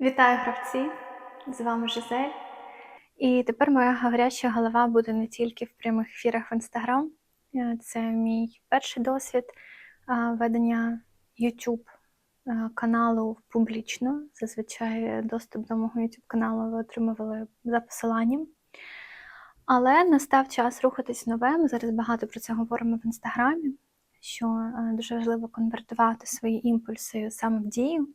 Вітаю гравці! З вами Жизель. І тепер моя говоряща голова буде не тільки в прямих ефірах в Інстаграм. Е, Це мій перший досвід ведення YouTube е, каналу публічно. Зазвичай доступ до мого YouTube каналу ви отримували за посиланням. Але настав час рухатись нове. Ми зараз багато про це говоримо в інстаграмі, що е, дуже важливо конвертувати свої імпульси саме в дію.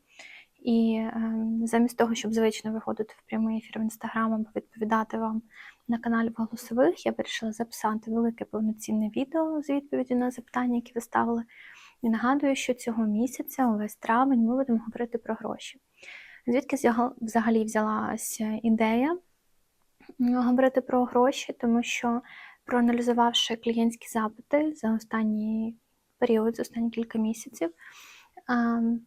І е, замість того, щоб звично виходити в прямий ефір в інстаграм або відповідати вам на каналі в голосових, я вирішила записати велике повноцінне відео з відповіді на запитання, які ви ставили. І нагадую, що цього місяця, увесь травень, ми будемо говорити про гроші. Звідки взагалі взялася ідея говорити про гроші, тому що проаналізувавши клієнтські запити за останній період, за останні кілька місяців,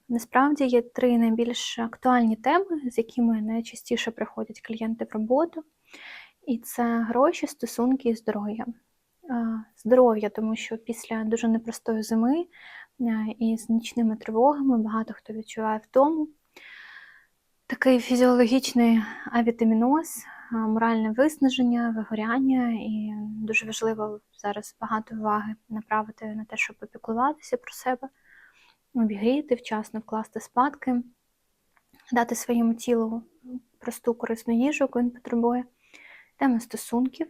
Насправді є три найбільш актуальні теми, з якими найчастіше приходять клієнти в роботу, і це гроші, стосунки і здоров'я. Здоров'я, тому що після дуже непростої зими е, і з нічними тривогами багато хто відчуває втому. Такий фізіологічний авітаміноз, моральне виснаження, вигоряння, і дуже важливо зараз багато уваги направити на те, щоб попіклуватися про себе обігріти, вчасно вкласти спадки, дати своєму тілу просту корисну їжу, яку він потребує. Тема стосунків.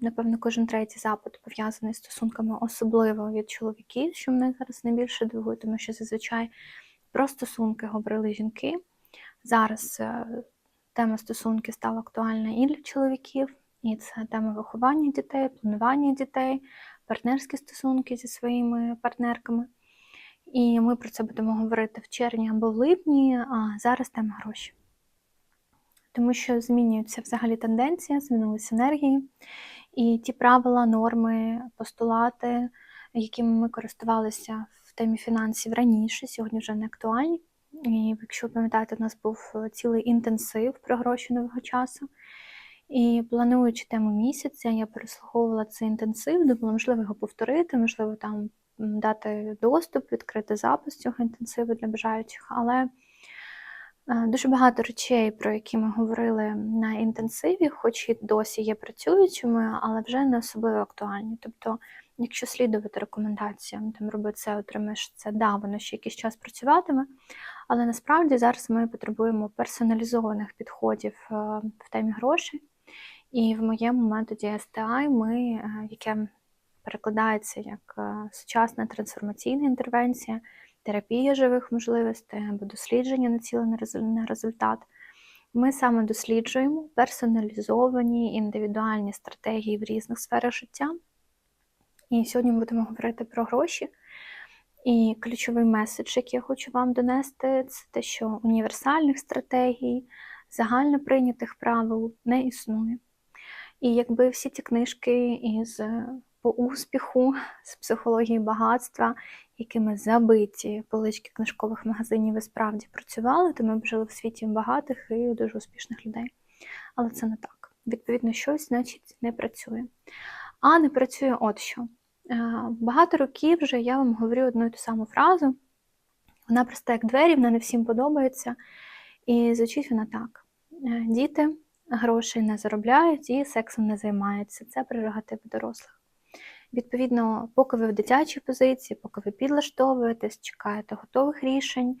Напевно, кожен третій запит пов'язаний з стосунками, особливо від чоловіків, що мене зараз найбільше дивує, тому що зазвичай про стосунки говорили жінки. Зараз е, тема стосунки стала актуальна і для чоловіків, і це тема виховання дітей, планування дітей, партнерські стосунки зі своїми партнерками. І ми про це будемо говорити в червні або в липні, а зараз тема гроші. Тому що змінюється взагалі тенденція, змінилися енергії, і ті правила, норми, постулати, якими ми користувалися в темі фінансів раніше, сьогодні вже не актуальні. І якщо ви пам'ятаєте, у нас був цілий інтенсив про гроші нового часу. І плануючи тему місяця, я переслуховувала цей інтенсив, думала, можливо, його повторити, можливо, там дати доступ, відкрити запис цього інтенсиву для бажаючих. Але е, дуже багато речей, про які ми говорили на інтенсиві, хоч і досі є працюючими, але вже не особливо актуальні. Тобто, якщо слідувати рекомендаціям, там роби це, отримаєш це, да, воно ще якийсь час працюватиме. Але насправді зараз ми потребуємо персоналізованих підходів е, в темі грошей. І в моєму методі STI ми, е, яке перекладається як е, сучасна трансформаційна інтервенція, терапія живих можливостей або дослідження націлене на результат. Ми саме досліджуємо персоналізовані індивідуальні стратегії в різних сферах життя. І сьогодні ми будемо говорити про гроші. І ключовий меседж, який я хочу вам донести, це те, що універсальних стратегій, загально прийнятих правил не існує. І якби всі ті книжки із по успіху, з психології багатства, якими забиті полички книжкових магазинів і справді працювали, то ми б жили в світі багатих і дуже успішних людей. Але це не так. Відповідно, щось, значить, не працює. А не працює от що. Е, Багато років вже я вам говорю одну і ту саму фразу. Вона проста як двері, вона не всім подобається. І звучить вона так: Е, діти грошей не заробляють і сексом не займаються. Це прерогатива дорослих. Відповідно, поки ви в дитячій позиції, поки ви підлаштовуєтесь, чекаєте готових рішень,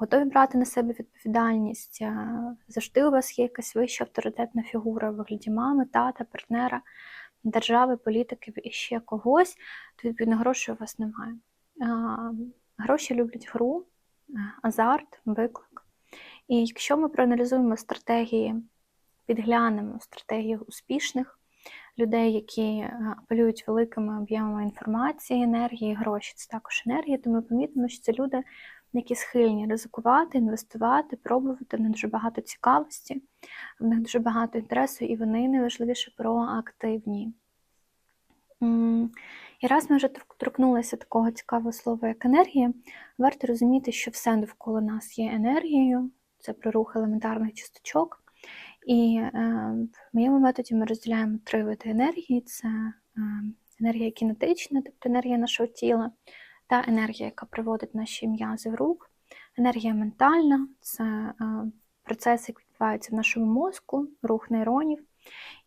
готові брати на себе відповідальність, завжди у вас є якась вища авторитетна фігура в вигляді мами, тата, партнера, держави, політиків і ще когось, то відповідно грошей у вас немає. Гроші люблять гру, азарт, виклик. І якщо ми проаналізуємо стратегії, підглянемо стратегії успішних людей, які е, апелюють великими об'ємами інформації, енергії, гроші це також енергія, то ми помітимо, що це люди, які схильні ризикувати, інвестувати, пробувати, в них дуже багато цікавості, в них дуже багато інтересу, і вони найважливіше проактивні. І раз ми вже торкнулися такого цікавого слова, як енергія, варто розуміти, що все довкола нас є енергією, це про рух елементарних часточок. І е, в моєму методі ми розділяємо три види енергії: це е, енергія кінетична, тобто енергія нашого тіла, та енергія, яка приводить наші м'язи в рух, Енергія ментальна це е, процеси, які відбуваються в нашому мозку, рух нейронів,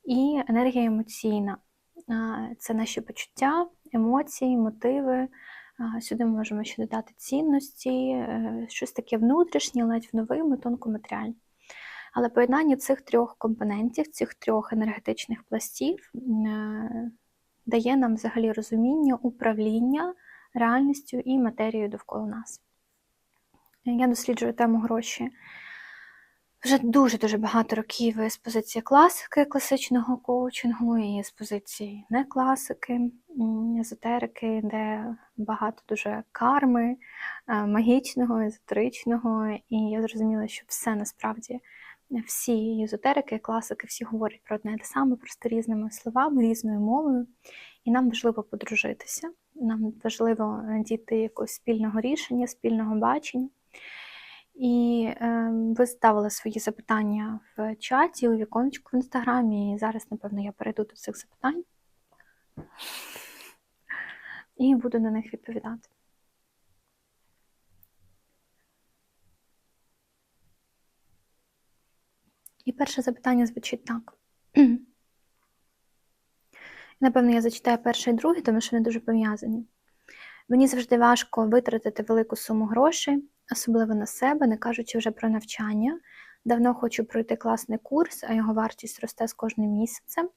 і енергія емоційна це наші почуття, емоції, мотиви. Сюди ми можемо ще додати цінності, щось таке внутрішнє, ледь в новому, тонкоматеріальне. Але поєднання цих трьох компонентів, цих трьох енергетичних пластів е, дає нам взагалі розуміння управління реальністю і матерією довкола нас. Я досліджую тему гроші вже дуже-дуже багато років з позиції класики, класичного коучингу, і з позиції не класики, езотерики, де багато дуже карми, е, магічного, езотеричного. І я зрозуміла, що все насправді всі езотерики, класики, всі говорять про одне те саме, просто різними словами, різною мовою. І нам важливо подружитися, нам важливо дійти якогось спільного рішення, спільного бачення. І е, ви ставили свої запитання в чаті, у віконечку в інстаграмі, і зараз, напевно, я перейду до цих запитань і буду на них відповідати. І перше запитання звучить так. Напевно, я зачитаю перше і друге, тому що вони дуже пов'язані. Мені завжди важко витратити велику суму грошей, особливо на себе, не кажучи вже про навчання. Давно хочу пройти класний курс, а його вартість росте з кожним місяцем.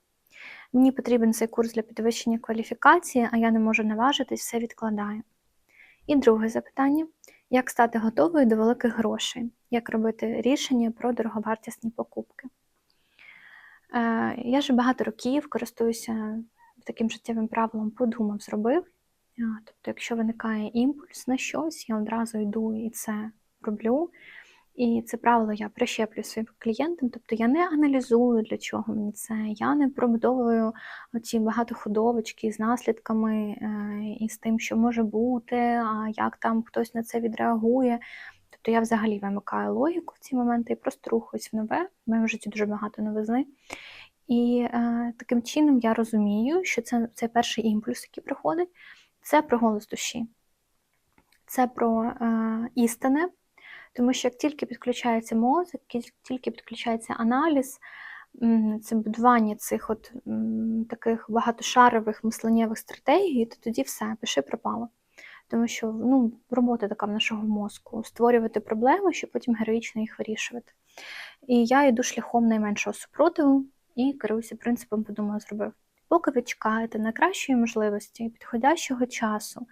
Мені потрібен цей курс для підвищення кваліфікації, а я не можу наважитись, все відкладаю. І друге запитання: як стати готовою до великих грошей? Як робити рішення про дороговартісні покупки? Е, Я вже багато років користуюся таким життєвим правилом подумав, зробив. Тобто, якщо виникає імпульс на щось, я одразу йду і це роблю. І це правило я прищеплю своїм клієнтам, тобто я не аналізую, для чого мені це, я не пробудовую ці багатоходовочки з наслідками е, і з тим, що може бути, а як там хтось на це відреагує. Тобто я взагалі вимикаю логіку в ці моменти і просто рухаюсь в нове. В моєму житті дуже багато новизни. І е, таким чином я розумію, що це цей перший імпульс, який приходить, це про голос душі, це про е, істини. Тому що як тільки підключається мозок, тільки підключається аналіз, це будування цих от таких багатошарових мисленнєвих стратегій, то тоді все, пиши пропало. Тому що ну, робота така в нашого мозку створювати проблеми, щоб потім героїчно їх вирішувати. І я йду шляхом найменшого супротиву і керуюся принципом подумав, зробив. Поки ви чекаєте найкращої можливості, підходящого часу,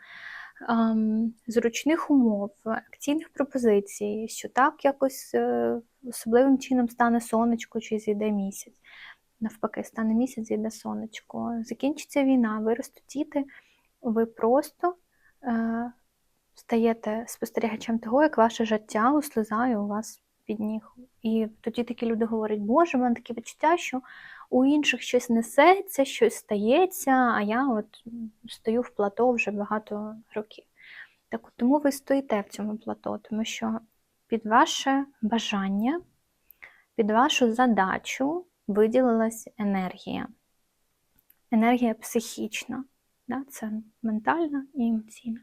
зручних умов, акційних пропозицій, що так якось е, особливим чином стане сонечко чи зійде місяць. Навпаки, стане місяць, зійде сонечко. Закінчиться війна, виростуть діти, ви просто е, стаєте спостерігачем того, як ваше життя услизає у вас під ніг. І тоді такі люди говорять, Боже, в мене таке відчуття, що у інших щось несеться, щось стається, а я от стою в плато вже багато років. Так от тому ви стоїте в цьому плато, тому що під ваше бажання, під вашу задачу виділилась енергія. Енергія психічна, да? це ментальна і емоційна.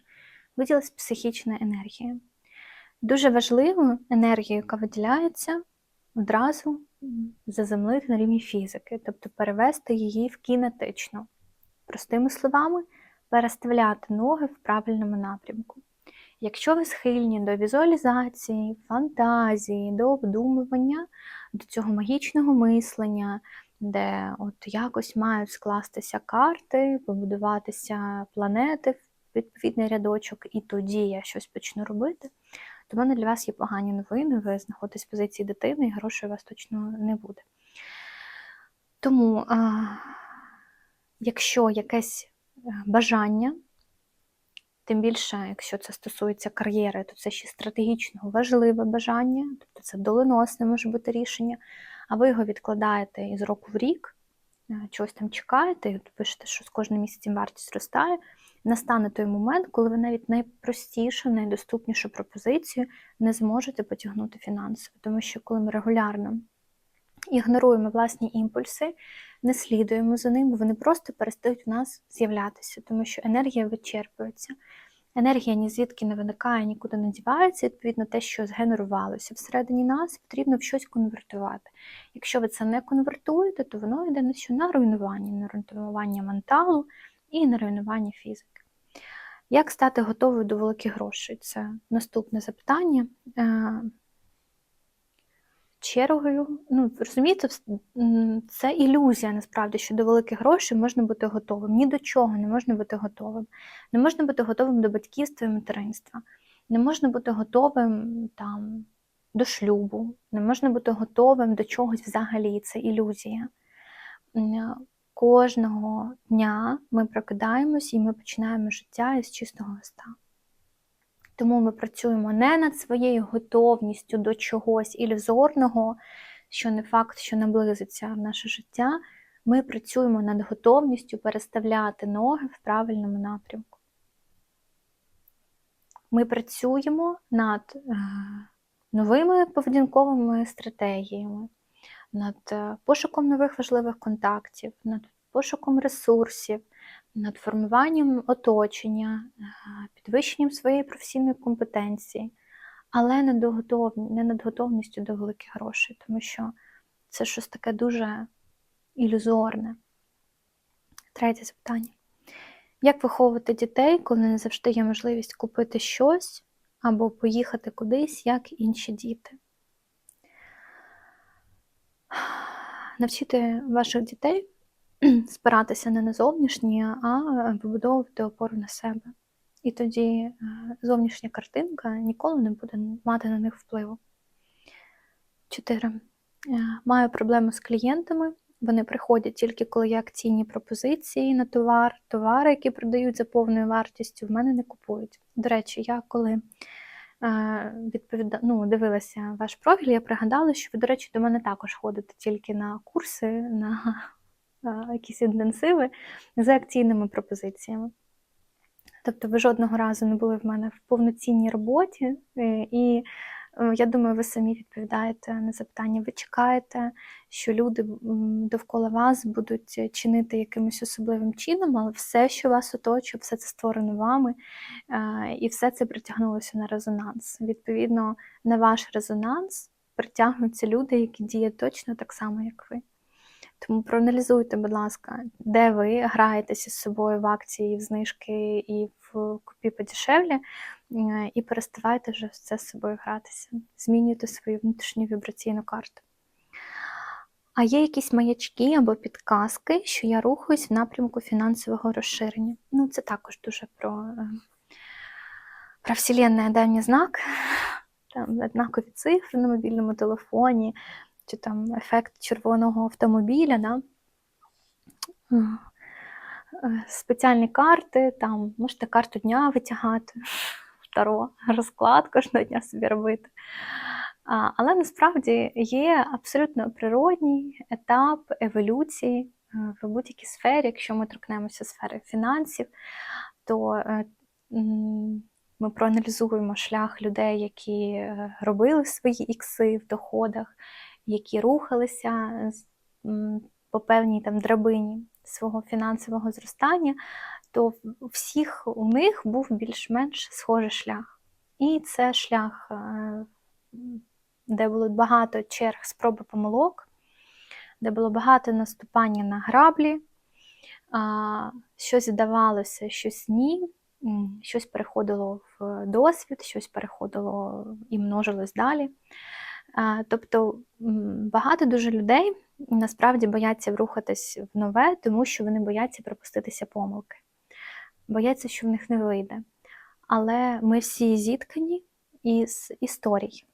Виділилась психічна енергія. Дуже важливо енергію, яка виділяється, одразу заземлити на рівні фізики, тобто перевести її в кінетичну. Простими словами, переставляти ноги в правильному напрямку. Якщо ви схильні до візуалізації, фантазії, до обдумування, до цього магічного мислення, де от якось мають скластися карти, побудуватися планети в відповідний рядочок, і тоді я щось почну робити, то в мене для вас є погані новини, ви знаходитесь в позиції дитини, і грошей у вас точно не буде. Тому, а, якщо якесь е, бажання, тим більше, якщо це стосується кар'єри, то це ще стратегічно важливе бажання, тобто це доленосне може бути рішення, а ви його відкладаєте із року в рік, е, чогось там чекаєте, і пишете, що з кожним місяцем вартість зростає настане той момент, коли ви навіть найпростішу, найдоступнішу пропозицію не зможете потягнути фінансово. Тому що коли ми регулярно ігноруємо власні імпульси, не слідуємо за ними, вони просто перестають в нас з'являтися, тому що енергія вичерпується. енергія ні звідки не виникає, нікуди не дівається. Відповідно, те, що згенерувалося всередині нас, потрібно в щось конвертувати. Якщо ви це не конвертуєте, то воно йде на що на руйнування, на руйнування менталу і на руйнування фізики. Як стати готовою до великих грошей? Це наступне запитання. Е, Чергою, ну розумієте, це ілюзія насправді, що до великих грошей можна бути готовим. Ні до чого не можна бути готовим. Не можна бути готовим до батьківства і материнства. Не можна бути готовим там, до шлюбу, не можна бути готовим до чогось взагалі. Це ілюзія. Кожного дня ми прокидаємось і ми починаємо життя із чистого листа. Тому ми працюємо не над своєю готовністю до чогось ілюзорного, що не факт, що наблизиться в наше життя. Ми працюємо над готовністю переставляти ноги в правильному напрямку. Ми працюємо над е, новими поведінковими стратегіями, над е, пошуком нових важливих контактів, над пошуком ресурсів, над формуванням оточення, е, підвищенням своєї професійної компетенції, але не, до не над готовністю до великих грошей, тому що це щось таке дуже ілюзорне. Третє запитання. Як виховувати дітей, коли не завжди є можливість купити щось або поїхати кудись, як інші діти? Навчити ваших дітей спиратися не на зовнішнє, а вибудовувати опору на себе. І тоді е, зовнішня картинка ніколи не буде мати на них впливу. Чотири. Е, маю проблему з клієнтами. Вони приходять тільки коли є акційні пропозиції на товар, товари, які продають за повною вартістю, в мене не купують. До речі, я коли відповіда... ну, дивилася ваш профіль, я пригадала, що ви, до речі, до мене також ходите тільки на курси, на якісь інтенсиви за акційними пропозиціями. Тобто ви жодного разу не були в мене в повноцінній роботі, е, і я думаю, ви самі відповідаєте на запитання. Ви чекаєте, що люди довкола вас будуть чинити якимось особливим чином, але все, що вас оточує, все це створено вами, е, і все це притягнулося на резонанс. Відповідно, на ваш резонанс притягнуться люди, які діють точно так само, як ви. Тому проаналізуйте, будь ласка, де ви граєтеся з собою в акції, в знижки і в купі подешевле, і переставайте вже це з собою гратися. Змінюйте свою внутрішню вібраційну карту. А є якісь маячки або підказки, що я рухаюсь в напрямку фінансового розширення. Ну, це також дуже про е, про вселенне давній знак, там однакові цифри на мобільному телефоні, чи там ефект червоного автомобіля. Да? Е, спеціальні карти, там можете карту дня витягати, таро, розклад кожного дня собі робити. Але насправді є абсолютно природній етап еволюції е, в будь-якій сфері, якщо ми торкнемося сфери фінансів, то е, ми проаналізуємо шлях людей, які робили свої ікси в доходах, які рухалися по певній там драбині свого фінансового зростання, то у всіх у них був більш-менш схожий шлях. І це шлях, е, де було багато черг спроби помилок, де було багато наступання на граблі, щось здавалося, щось ні, щось переходило в досвід, щось переходило і множилось далі. Тобто багато дуже людей насправді бояться врухатись в нове, тому що вони бояться пропуститися помилки, бояться, що в них не вийде. Але ми всі зіткані із історій.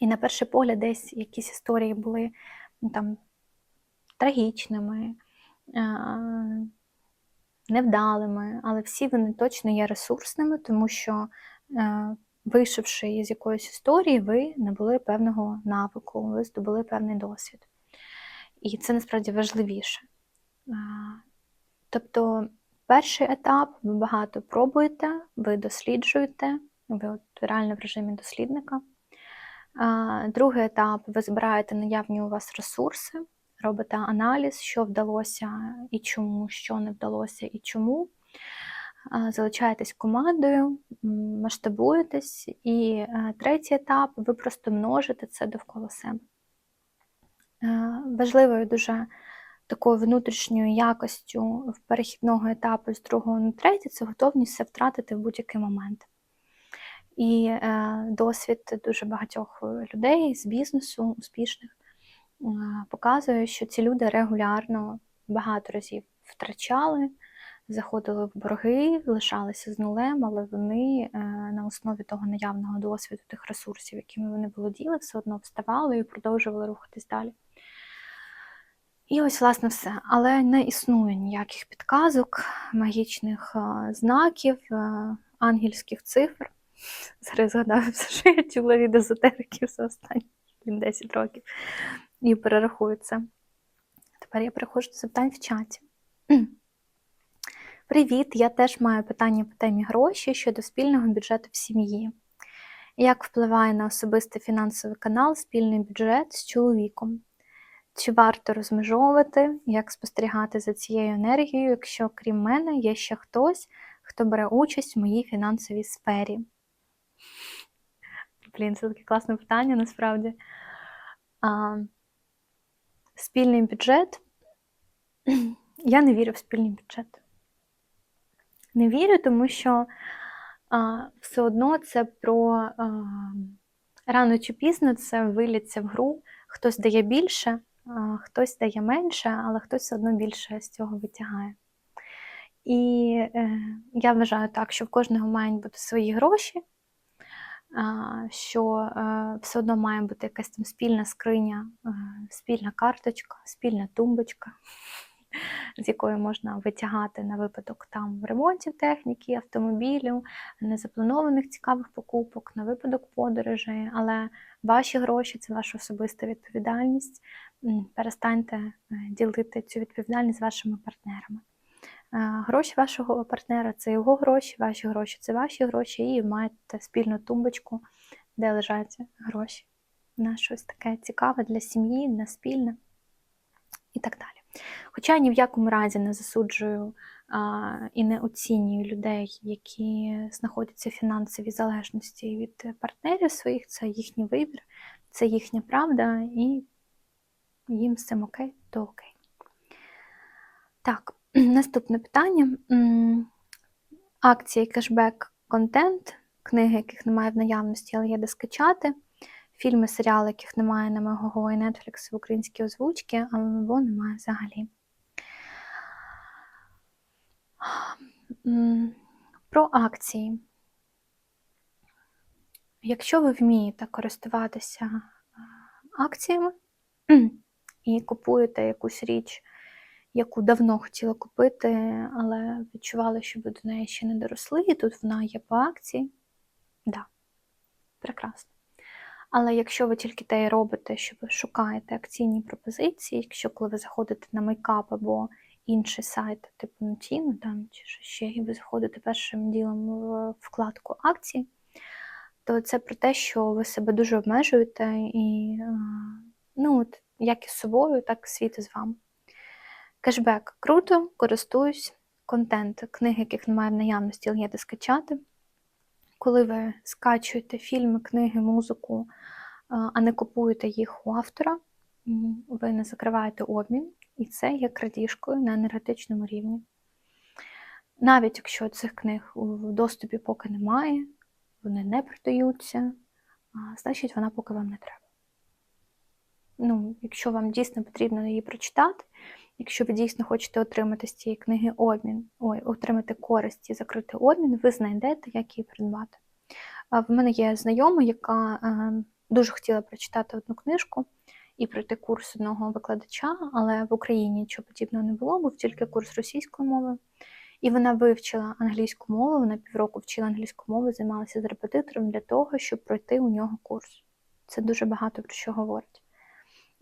І на перший погляд, десь якісь історії були ну, там, трагічними, невдалими, але всі вони точно є ресурсними, тому що е, вийшовши із якоїсь історії, ви набули певного навику, ви здобули певний досвід. І це насправді важливіше. Тобто, перший етап ви багато пробуєте, ви досліджуєте, ви от реально в режимі дослідника. Другий етап ви збираєте наявні у вас ресурси, робите аналіз, що вдалося і чому, що не вдалося і чому. залучаєтесь командою, масштабуєтесь, і третій етап ви просто множите це довкола себе. Важливою дуже такою внутрішньою якостю перехідного етапу з другого на третій це готовність все втратити в будь-який момент. І е, досвід дуже багатьох людей з бізнесу успішних е, показує, що ці люди регулярно багато разів втрачали, заходили в борги, лишалися з нулем, але вони е, на основі того наявного досвіду, тих ресурсів, якими вони володіли, все одно вставали і продовжували рухатись далі. І ось, власне, все. Але не існує ніяких підказок, магічних е, знаків, е, ангельських цифр. Зараз згадаю все, що я чула від езотериків за останні 10 років. І перерахую це. Тепер я переходжу до запитань в чаті. Привіт! Я теж маю питання по темі гроші щодо спільного бюджету в сім'ї. Як впливає на особистий фінансовий канал спільний бюджет з чоловіком? Чи варто розмежовувати, як спостерігати за цією енергією, якщо крім мене є ще хтось, хто бере участь в моїй фінансовій сфері? Блін, це таке класне питання насправді. А, спільний бюджет. Я не вірю в спільний бюджет. Не вірю, тому що а, все одно це про а, рано чи пізно це виліться в гру. Хтось дає більше, хтось дає менше, але хтось все одно більше з цього витягає. І е, я вважаю так, що в кожного мають бути свої гроші, що е, все одно має бути якась там спільна скриня, е, спільна карточка, спільна тумбочка, з якої можна витягати на випадок там ремонтів техніки, автомобілів, незапланованих цікавих покупок, на випадок подорожей. Але ваші гроші це ваша особиста відповідальність. Перестаньте е, ділити цю відповідальність з вашими партнерами. Е, Гроші вашого партнера це його гроші, ваші гроші це ваші гроші, і маєте спільну тумбочку, де лежать гроші на щось таке цікаве для сім'ї, на спільне і так далі. Хоча ні в якому разі не засуджую а, і не оцінюю людей, які знаходяться в фінансовій залежності від партнерів своїх, це їхній вибір, це їхня правда, і їм з цим окей, то окей. Так, наступне питання. Акції, кешбек, контент, книги, яких немає в наявності, але є де скачати, фільми, серіали, яких немає на Мегого і Netflix в українській озвучці, або немає взагалі. Про акції. Якщо ви вмієте користуватися акціями і купуєте якусь річ, яку давно хотіла купити, але відчувала, що ви до неї ще не доросли, і тут вона є по акції, да, прекрасно. Але якщо ви тільки те і робите, що ви шукаєте акційні пропозиції, якщо коли ви заходите на мейкап або інший сайт, типу Nutino, там чи ще, і ви заходите першим ділом в вкладку акції, то це про те, що ви себе дуже обмежуєте і ну, от, як із собою, так і світ із вами. Кешбек круто, користуюсь, контент, книги, яких немає в наявності, але є де скачати. Коли ви скачуєте фільми, книги, музику, а не купуєте їх у автора, ви не закриваєте обмін, і це є крадіжкою на енергетичному рівні. Навіть якщо цих книг у доступі поки немає, вони не продаються, значить вона поки вам не треба. Ну, якщо вам дійсно потрібно її прочитати, якщо ви дійсно хочете отримати з цієї книги обмін, ой, отримати користь і закрити обмін, ви знайдете, як її придбати. В мене є знайома, яка е, дуже хотіла прочитати одну книжку і пройти курс одного викладача, але в Україні нічого подібного не було, був тільки курс російської мови. І вона вивчила англійську мову, вона півроку вчила англійську мову, займалася з репетитором для того, щоб пройти у нього курс. Це дуже багато про що говорить.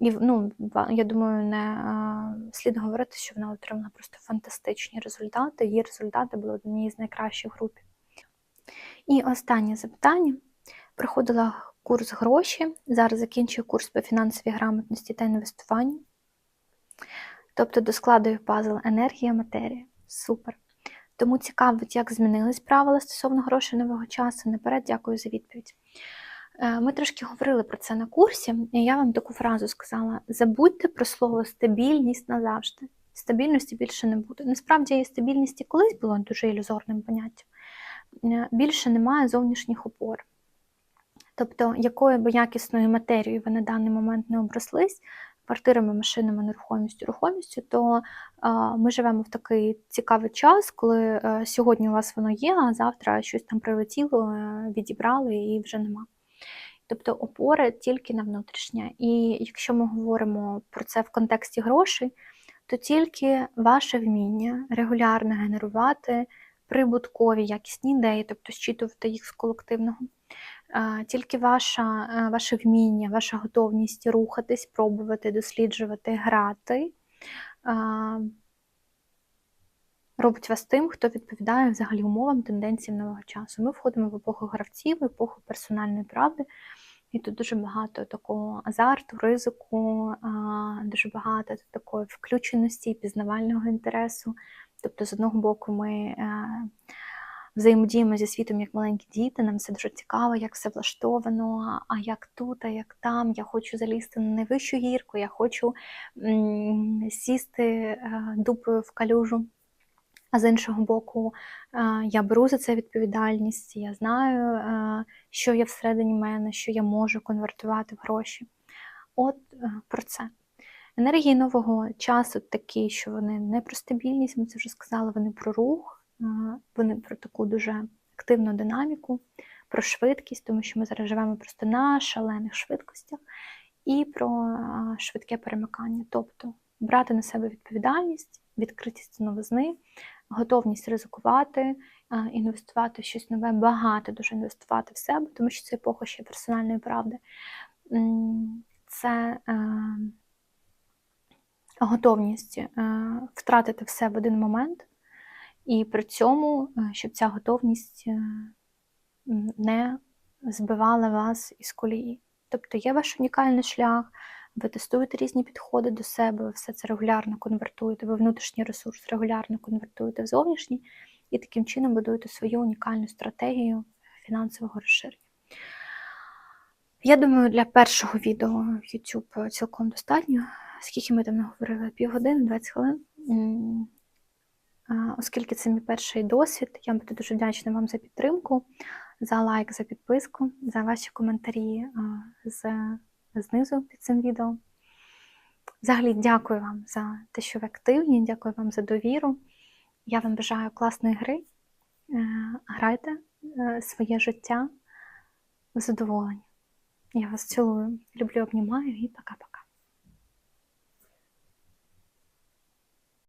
І ну, я думаю, не слід говорити, що вона отримала просто фантастичні результати. Її результати були однією з найкращих в групі. І останнє запитання. Проходила курс гроші, зараз закінчую курс по фінансовій грамотності та інвестуванню. Тобто доскладую пазл енергія, матерія. Супер. Тому цікавить, як змінились правила стосовно грошей нового часу. Наперед, дякую за відповідь. Е, Ми трошки говорили про це на курсі, і я вам таку фразу сказала: забудьте про слово стабільність назавжди. Стабільності більше не буде. Насправді, стабільність і колись було дуже ілюзорним поняттям. Е, Більше немає зовнішніх опор. Тобто, якою би якісною матерією ви на даний момент не оброслись, квартирами, машинами, нерухомістю, рухомістю, то а, ми живемо в такий цікавий час, коли е, сьогодні у вас воно є, а завтра щось там прилетіло, е, відібрали і вже нема. Тобто опори тільки на внутрішнє. І якщо ми говоримо про це в контексті грошей, то тільки ваше вміння регулярно генерувати прибуткові якісні ідеї, тобто зчитувати їх з колективного. Тільки ваша, е, ваше вміння, ваша готовність рухатись, пробувати, досліджувати, грати робить вас тим, хто відповідає взагалі умовам, тенденціям нового часу. Ми входимо в епоху гравців, в епоху персональної правди. І тут дуже багато такого азарту, ризику, дуже багато такої включеності, пізнавального інтересу. Тобто, з одного боку, ми е, взаємодіємо зі світом як маленькі діти, нам все дуже цікаво, як все влаштовано, а як тут, а як там. Я хочу залізти на найвищу гірку, я хочу сісти е, дупою в калюжу. А з іншого боку, е, я беру за це відповідальність, я знаю, е, що є всередині мене, що я можу конвертувати в гроші. От е, про це. Енергії нового часу такі, що вони не про стабільність, ми це вже сказали, вони про рух, вони про таку дуже активну динаміку, про швидкість, тому що ми зараз живемо просто на шалених швидкостях, і про швидке перемикання. Тобто брати на себе відповідальність, відкритість новизни, готовність ризикувати, інвестувати в щось нове, багато дуже інвестувати в себе, тому що це епоха ще персональної правди. Це е, готовність е, втратити все в один момент, і при цьому, е, щоб ця готовність не збивала вас із колії. Тобто є ваш унікальний шлях, ви тестуєте різні підходи до себе, ви все це регулярно конвертуєте, ви внутрішній ресурс регулярно конвертуєте в зовнішній, і таким чином будуєте свою унікальну стратегію фінансового розширення. Я думаю, для першого відео в YouTube цілком достатньо. Скільки ми там наговорили? Півгодини, 20 хвилин. Оскільки це мій перший досвід, я буду дуже вдячна вам за підтримку, за лайк, за підписку, за ваші коментарі з, знизу під цим відео. Взагалі, дякую вам за те, що ви активні, дякую вам за довіру. Я вам бажаю класної гри. Е, Грайте е, своє життя в задоволення. Я вас цілую, люблю, обнімаю і пока-пока.